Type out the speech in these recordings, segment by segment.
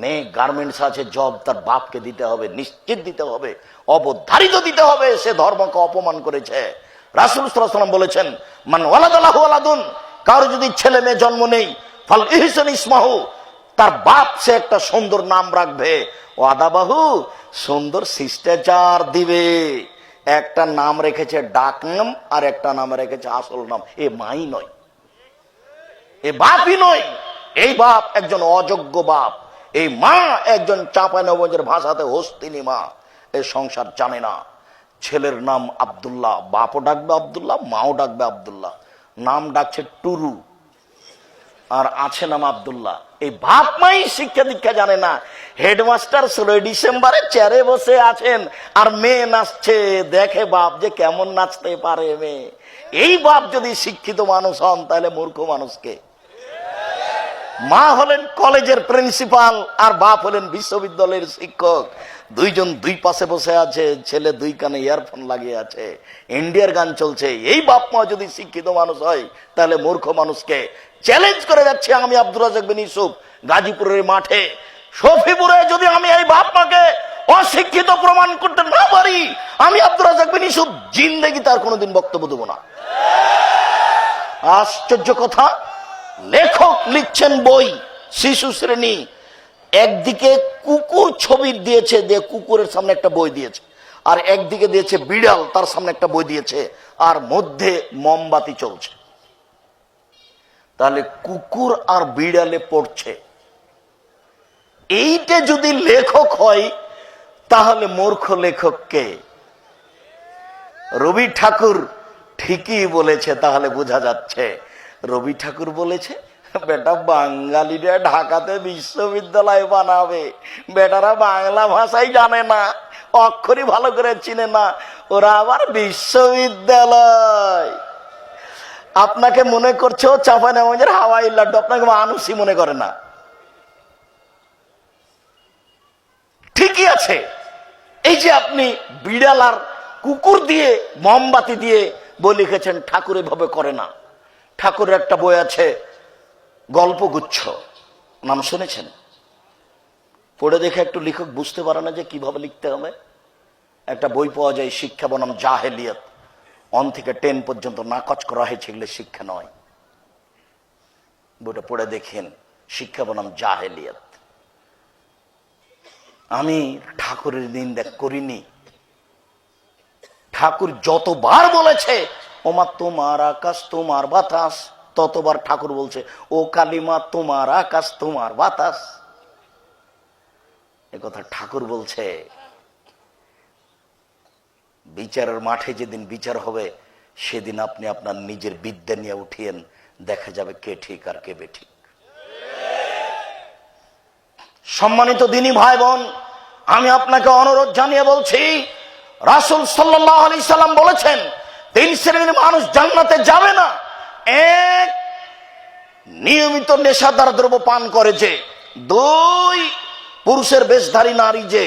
মেয়ে গার্মেন্টস আছে জব তার বাপকে দিতে হবে, নিশ্চিত দিতে হবে, অবধারিত দিতে হবে, সে ধর্মকে অপমান করেছে। রাসুল সাল্লাম বলেছেন, মান ওয়ালাদাল্লাহু আলাদুন কারও যদি ছেলে মেয়ে জন্ম নেই, ফল ইহসান ইসমাহু, তার বাপ সে একটা সুন্দর নাম রাখবে। ও আদাবাহু সুন্দর শিষ্টাচার দিবে। একটা নাম রেখেছে ডাক নাম, আর একটা নাম রেখেছে আসল নাম। এ মাই নয়। এ বাপই নয়। এই বাপ একজন অযোগ্য বাপ। এই মা একজন চাপানগঞ্জের ভাষাতে হস্তিনী মা। এই সংসার জানে না। ছেলের নাম আব্দুল্লাহ, বাপও ডাকবে আবদুল্লাহ, মাও ডাকবে আবদুল্লাহ। নাম ডাকছে টুরু। আর আছে নাম আব্দুল্লাহ। এই বাপ মাই শিক্ষা দীক্ষা জানে না। হেডমাস্টার ষোলোই ডিসেম্বরে চেয়ারে বসে আছেন, আর মেয়ে নাচছে। দেখে বাপ যে কেমন নাচতে পারে মেয়ে। এই বাপ যদি শিক্ষিত মানুষ হন, তাহলে মূর্খ মানুষকে। মা হলেন কলেজের প্রিন্সিপাল আর বাপ হলেন বিশ্ববিদ্যালয়ের শিক্ষক। দুইজন দুই পাশে বসে আছে, ছেলে দুই কানে ইয়ারফোন লাগিয়ে আছে। ইন্ডিয়ার গান চলছে। এই বাপ মা যদি শিক্ষিত মানুষ হয়, তাহলে মূর্খ মানুষকে চ্যালেঞ্জ করে যাচ্ছে আমি আব্দুর রাজাক বিন ইউসুফ গাজীপুরের মাঠে। শফিপুরে যদি আমি এই বাপ মাকে অশিক্ষিত প্রমাণ করতে না পারি, আমি আব্দুর রাজাক বিন ইউসুফ জিন্দেগি তার কোনোদিন বক্তব্য দেবো না। আশ্চর্য কথা লেখক লিখছেন বই, শিশু শ্রেণি। একদিকে কুকুর ছবি দিয়েছে, দিয়ে কুকুরের সামনে একটা বই দিয়েছে। আর একদিকে দিয়েছে বিড়াল, তার সামনে একটা বই দিয়েছে। আর মধ্যে মোমবাতি চলছে। তাহলে কুকুর আর বিড়ালে পড়ছে। এইটা যদি লেখক হয়, তাহলে মূর্খ লেখককে রবি ঠাকুর ঠিকই বলেছে, তাহলে বোঝা যাচ্ছে। রবি ঠাকুর বলেছে, বেটা বাঙালিরা ঢাকাতে বিশ্ববিদ্যালয় বানাবে। বেটারা বাংলা ভাষাই জানে না, অক্ষরই ভালো করে চিনে না। ওরা আবার বিশ্ববিদ্যালয়। আপনাকে মনে করছে ও চাপা নামাজের হাওয়াই লাড্ডু, আপনাকে মানুষই মনে করে না। ঠিকই আছে, এই যে আপনি বিড়াল আর কুকুর দিয়ে, মোমবাতি দিয়ে বই লিখেছেন, ঠাকুর এভাবে করে না। ঠাকুরের একটা বই আছে, গল্পগুচ্ছ। নাম শুনেছেন? পড়ে দেখে একটু লেখক বুঝতে পারে না যে কীভাবে লিখতে হবে। একটা বই পাওয়া যায়, শিক্ষা বনাম জাহেলিয়ত। অন থেকে টেন পর্যন্ত নাকচ করা হয়েছে, এগুলো শিক্ষা নয়। বইটা পড়ে দেখেন, শিক্ষা বনাম জাহেলিয়ত। আমি ঠাকুরের নিন্দা করিনি। ঠাকুর যতবার বলেছে ওমা তোমার আকাশ, তোমার বাতাস। ততবার ঠাকুর বলছে, ও কালিমা, তোমার আকাশ, তোমার বাতাস। কথা ঠাকুর বলছে, বিচারের মাঠে যেদিন বিচার হবে, সেদিন আপনি আপনার নিজের বিদ্যা নিয়ে উঠিয়েন, দেখা যাবে কে ঠিক আর কে বেঠিক। সম্মানিত দিনী ভাই বোন আমি আপনাকে অনুরোধ জানিয়ে বলছি, রাসুল সাল্লাম বলেছেন তিন শ্রেণির মানুষ জান্নাতে যাবে না। এক নিয়মিত নেশাদার দ্রব্য পান করে যে, দুই পুরুষের বেশধারী নারী যে,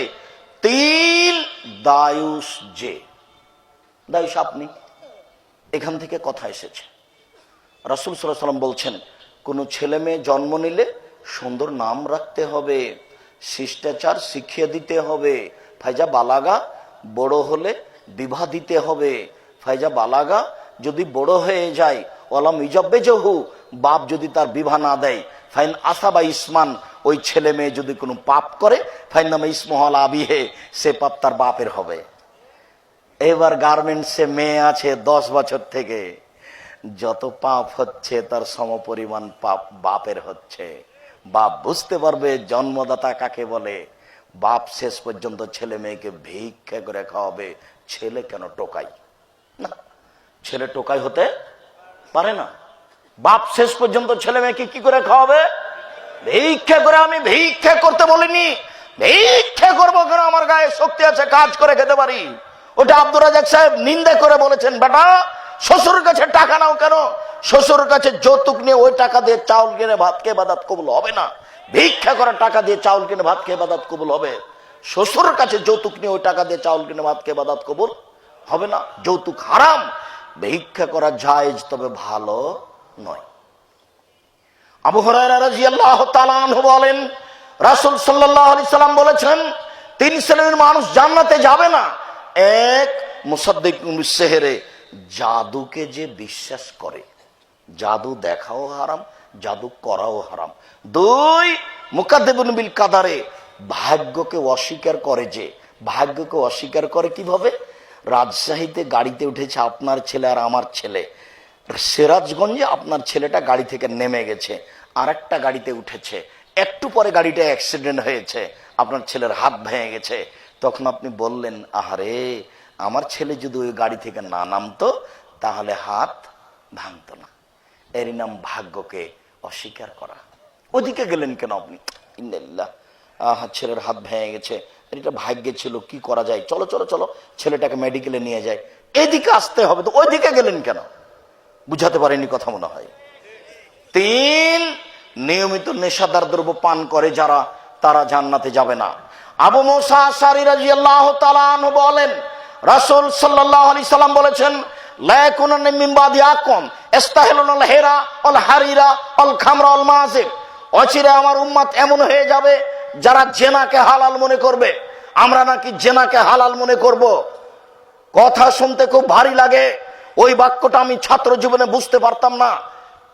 তিন দায়ুষ যে। দায়ুষ আপনি। এখান থেকে কথা এসেছে। রাসুল সাল্লাম বলছেন, কোনো ছেলে মেয়ে জন্ম নিলে সুন্দর নাম রাখতে হবে, শিষ্টাচার শিখিয়ে দিতে হবে, ফাইজা বালাগা বড় হলে বিবাহ দিতে হবে ফাইজা বালাগা যদি বড় হয়ে যায় ওলাম ইজব্বে জহু বাপ যদি তার বিবাহ না দেয়, ফাইন আশা বা ইসমান, ওই ছেলে মেয়ে যদি কোনো পাপ করে, ফাইন নামে ইসমহল আবিহে, সে পাপ তার বাপের হবে। এবার গার্মেন্টসে মেয়ে আছে দশ বছর থেকে, যত পাপ হচ্ছে তার সমপরিমাণ পাপ বাপের হচ্ছে। বাপ বুঝতে পারবে জন্মদাতা কাকে বলে। বাপ শেষ পর্যন্ত ছেলে মেয়েকে ভিক্ষা করে খাওয়াবে, ছেলে কেন টোকাই না। ছেলে টোকাই হতে পারে না। বাপ শেষ পর্যন্ত ছেলে মেয়েকে কি করে খাওয়াবে? ভিক্ষা করে আমি ভিক্ষা করতে বলিনি। ভিক্ষা করব কেন? আমার গায়ে শক্তি আছে, কাজ করে খেতে পারি। ওটা আব্দুর রাজাক সাহেব নিন্দা করে বলেছেন, বেটা শ্বশুর কাছে টাকা নাও কেন? শ্বশুর কাছে যৌতুক নিয়ে ওই টাকা দিয়ে চাউল কিনে ভাত খেয়ে বাদাত কবুল হবে না। ভিক্ষা করে টাকা দিয়ে চাউল কিনে ভাত খেয়ে বাদাত কবুল হবে। শ্বশুর কাছে যৌতুক নিয়ে ওই টাকা দিয়ে চাউল কিনে ভাত খেয়ে বাদাত কবুল হবে না। যৌতুক হারাম, ভিক্ষা করা জায়েজ, তবে ভালো নয়। আবু হরাইরা রাদিয়াল্লাহু বলেন, রাসুল সাল্লাম বলেছেন, তিন শ্রেণির মানুষ জান্নাতে যাবে না। এক মুসাদ্দিক সেহেরে, জাদুকে যে বিশ্বাস করে, জাদু দেখাও হারাম, জাদু করাও হারাম। দুই মুকাদ্দেবুন বিল কাদারে, ভাগ্যকে অস্বীকার করে যে, ভাগ্যকে অস্বীকার করে কীভাবে? রাজশাহীতে গাড়িতে উঠেছে আপনার ছেলে আর আমার ছেলে। সিরাজগঞ্জে আপনার ছেলেটা গাড়ি থেকে নেমে গেছে আর একটা গাড়িতে উঠেছে। একটু পরে গাড়িটা অ্যাক্সিডেন্ট হয়েছে, আপনার ছেলের হাত ভেঙে গেছে। তখন আপনি বললেন, আহারে, আমার ছেলে যদি ওই গাড়ি থেকে না নামতো, তাহলে হাত ভাঙতো না। এরই নাম ভাগ্যকে অস্বীকার করা। ওদিকে গেলেন কেন আপনি? ইন্দাল্লাহ আহা, ছেলের হাত ভেঙে গেছে। এটা ভাগ্যে ছিল, কি করা যায়? চলো চলো চলো, ছেলেটাকে মেডিকেলে নিয়ে যায়। এদিকে আসতে হবে তো, ওইদিকে গেলেন কেন? বুঝাতে পারেনি কথা মনে হয়। তিন, নিয়মিত নেশাদার দ্রব্য পান করে যারা, তারা জান্নাতে যাবে না। আবু মোসা রাদিয়াল্লাহু তাআলা আনহু বলেন, রাসূল সাল্লাল্লাহু আলাইহি সাল্লাম বলেছেন হেরা ওয়াল হারিরা ওয়াল খামরা ওয়াল মাযিব অচিরে আমার উম্মত এমন হয়ে যাবে যারা জেনাকে হালাল মনে করবে, আমরা নাকি জেনাকে হালাল মনে করব? কথা শুনতে খুব ভারী লাগে। ওই বাক্যটা আমি ছাত্র জীবনে বুঝতে পারতাম না।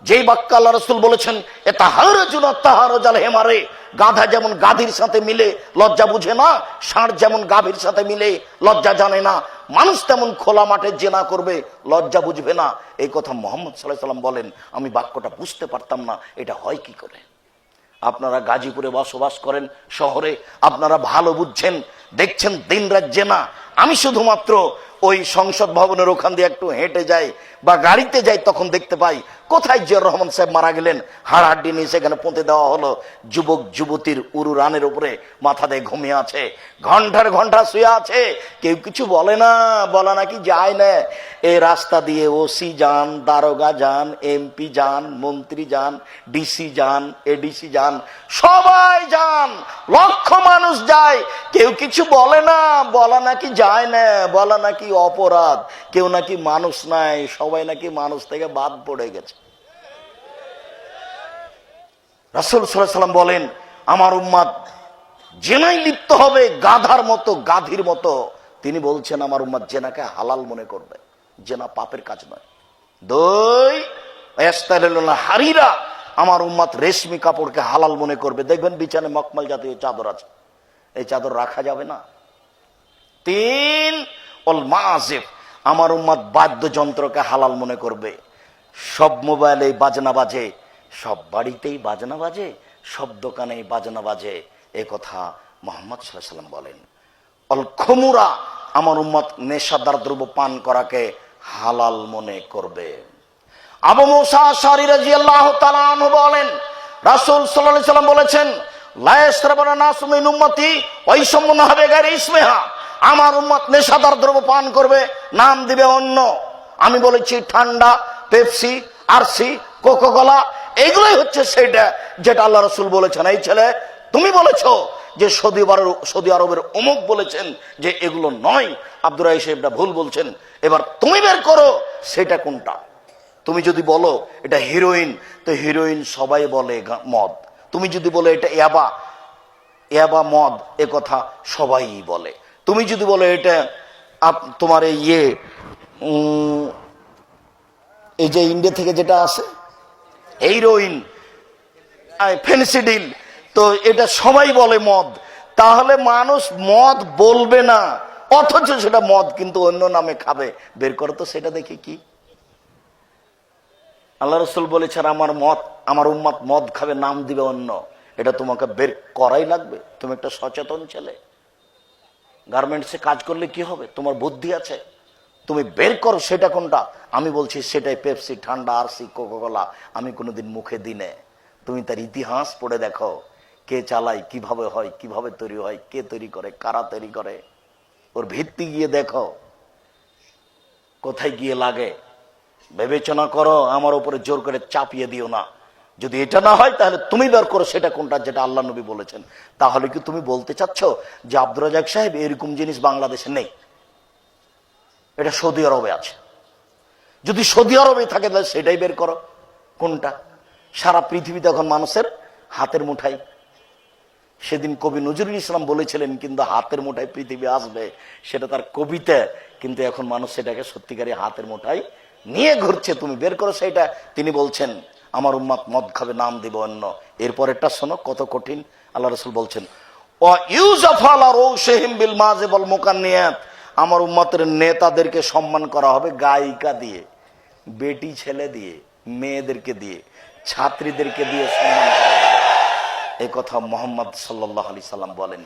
যেই বাক্য আল্লাহ রসুল বলেছেন এটা হারজুন তাহারজাল হেমারে। গাধা যেমন গাধির সাথে মিলে, লজ্জা বুঝে না, ষাঁড় যেমন গাভীর সাথে মিলে, লজ্জা জানে না। মানুষ তেমন খোলা মাঠে জেনা করবে, লজ্জা বুঝবে না। এই কথা মোহাম্মদ সাল্লাহ সাল্লাম বলেন। আমি বাক্যটা বুঝতে পারতাম না, এটা হয় কি করে? আপনারা গাজীপুরে বসবাস করেন শহরে আপনারা ভালো বুঝছেন দেখছেন দিন রাত না। আমি শুধুমাত্র ওই সংসদ ভবনের ওখান দিয়ে একটু হেঁটে যাই বা গাড়িতে যাই তখন দেখতে পাই, কোথায় জিয়র রহমান সাহেব মারা গেলেন? হাড় হাড্ডি নিয়ে সেখানে পুঁতে দেওয়া হলো। যুবক, যুবতীর উরু রানের উপরে মাথা দিয়ে ঘুমিয়ে আছে। ঘণ্টার ঘণ্টা শুয়ে আছে। কেউ কিছু বলে না, বলা নাকি যায় না। এই রাস্তা দিয়ে ওসি যান, দারোগা যান এমপি যান, মন্ত্রী যান ডিসি যান এডিসি যান, সবাই যান, লক্ষ মানুষ যায়, কেউ কিছু বলে না, বলা নাকি যায় না, বলা নাকি অপরাধ। কেউ নাকি মানুষ নাই, সবাই নাকি মানুষ থেকে বাদ পড়ে গেছে। রাসুল সাল্লাম বলেন, আমার উম্মাদ জেনাই লিপ্ত হবে, গাধার মতো, গাধির মতো। তিনি বলছেন, আমার উম্মাদ জেনাকে হালাল মনে করবে। জেনা পাপের কাজ নয়। দুই হারিরা, আমার উম্মাদ রেশমি কাপড়কে হালাল মনে করবে। দেখবেন বিছানে মকমাল জাতীয় চাদর আছে। এই চাদর রাখা যাবে না। তিন অল মাজেফ আমার উম্মাদ বাদ্যযন্ত্রকে হালাল মনে করবে। সব মোবাইলে বাজনা বাজে, সব বাড়িতেই বাজনা বাজে, সব দোকানেই বাজনা বাজে, এ কথা মোহাম্মদ সাল্লাহ সাল্লাম বলেন। অল খমুরা, আমার উম্মত নেশাদার দ্রব্য পান করাকে হালাল মনে করবে। আবু মুসা রাজিয়াল্লাহু তাআলা আনহু বলেন, রাসূল আলাইহি সাল্লাম বলেছেন আমার উম্মত নেশাদার দ্রব্য পান করবে, নাম দিবে অন্য। আমি বলেছি ঠান্ডা, পেপসি, আরসি, কোকোকোলা এইগুলোই হচ্ছে সেইটা যেটা আল্লাহ রসুল বলেছেন। এই ছেলে, তুমি বলেছ যে সৌদি আরবের সৌদি আরবের অমুক বলেছেন যে এগুলো নয়। আব্দুর রাই সাহেবটা ভুল বলছেন। এবার তুমি বের করো, সেটা কোনটা? তুমি যদি বলো, এটা হিরোইন, তো হিরোইন সবাই বলে মদ। তুমি যদি বলো এটা ইয়াবা ইয়াবা মদ, এ কথা সবাই বলে। তুমি যদি বলো এটা তোমার এই ইয়ে এই যে ইন্ডিয়া থেকে যেটা আছে হিরোইন ফেন্সিডিল তো এটা সবাই বলে মদ। তাহলে মানুষ মদ বলবে না, অথচ সেটা মদ কিন্তু অন্য নামে খাবে। বের করো তো সেটা দেখে কি। আল্লাহ রসুল বলেছেন, আমার মদ আমার উম্মাদ মদ খাবে, নাম দিবে অন্য। এটা তোমাকে বের করাই লাগবে। তুমি একটা সচেতন ছেলে। গার্মেন্টসে কাজ করলে কি হবে? তোমার বুদ্ধি আছে। তুমি বের করো সেটা কোনটা? আমি বলছি সেটাই পেপসি, ঠান্ডা, আরসি, কোকোকোলা। আমি কোনোদিন মুখে দিনে তুমি তার ইতিহাস পড়ে দেখো। কে চালায়, কীভাবে হয়, কীভাবে তৈরি হয়, কে তৈরি করে, কারা তৈরি করে? ওর ভিত্তি গিয়ে দেখো। কোথায় গিয়ে লাগে? বিবেচনা করো, আমার উপরে জোর করে চাপিয়ে দিও না। যদি এটা না হয়, তাহলে তুমি বের করো সেটা কোনটা, যেটা আল্লাহ নবী বলেছেন। তাহলে কি তুমি বলতে চাচ্ছ যে আব্দুর রাজাক সাহেব এরকম জিনিস বাংলাদেশে নেই? এটা সৌদি আরবে আছে। যদি সৌদি আরবে থাকে, তাহলে সেটাই বের করো। কোনটা? সারা পৃথিবীতে এখন মানুষের হাতের মুঠাই। সেদিন কবি নজরুল ইসলাম বলেছিলেন, কিন্তু হাতের মুঠায় পৃথিবী আসবে। সেটা তার কবিতা, কিন্তু এখন মানুষ সেটাকে সত্যিকারী হাতের মুঠায় নিয়ে ঘুরছে, তুমি বের করো সেইটা তিনি বলছেন, আমার উম্মাদ মদ খাবে, নাম দিব অন্য। এরপরেরটা শোনো, কত কঠিন। আল্লাহ রসুল বলছেন আমার উম্মতের নেতাদেরকে সম্মান করা হবে গায়িকা দিয়ে, বেটি ছেলে দিয়ে, মেয়েদেরকে দিয়ে, ছাত্রীদেরকে দিয়ে সম্মান করা হবে। এ কথা মোহাম্মদ সাল্লাহ আলি সাল্লাম বলেন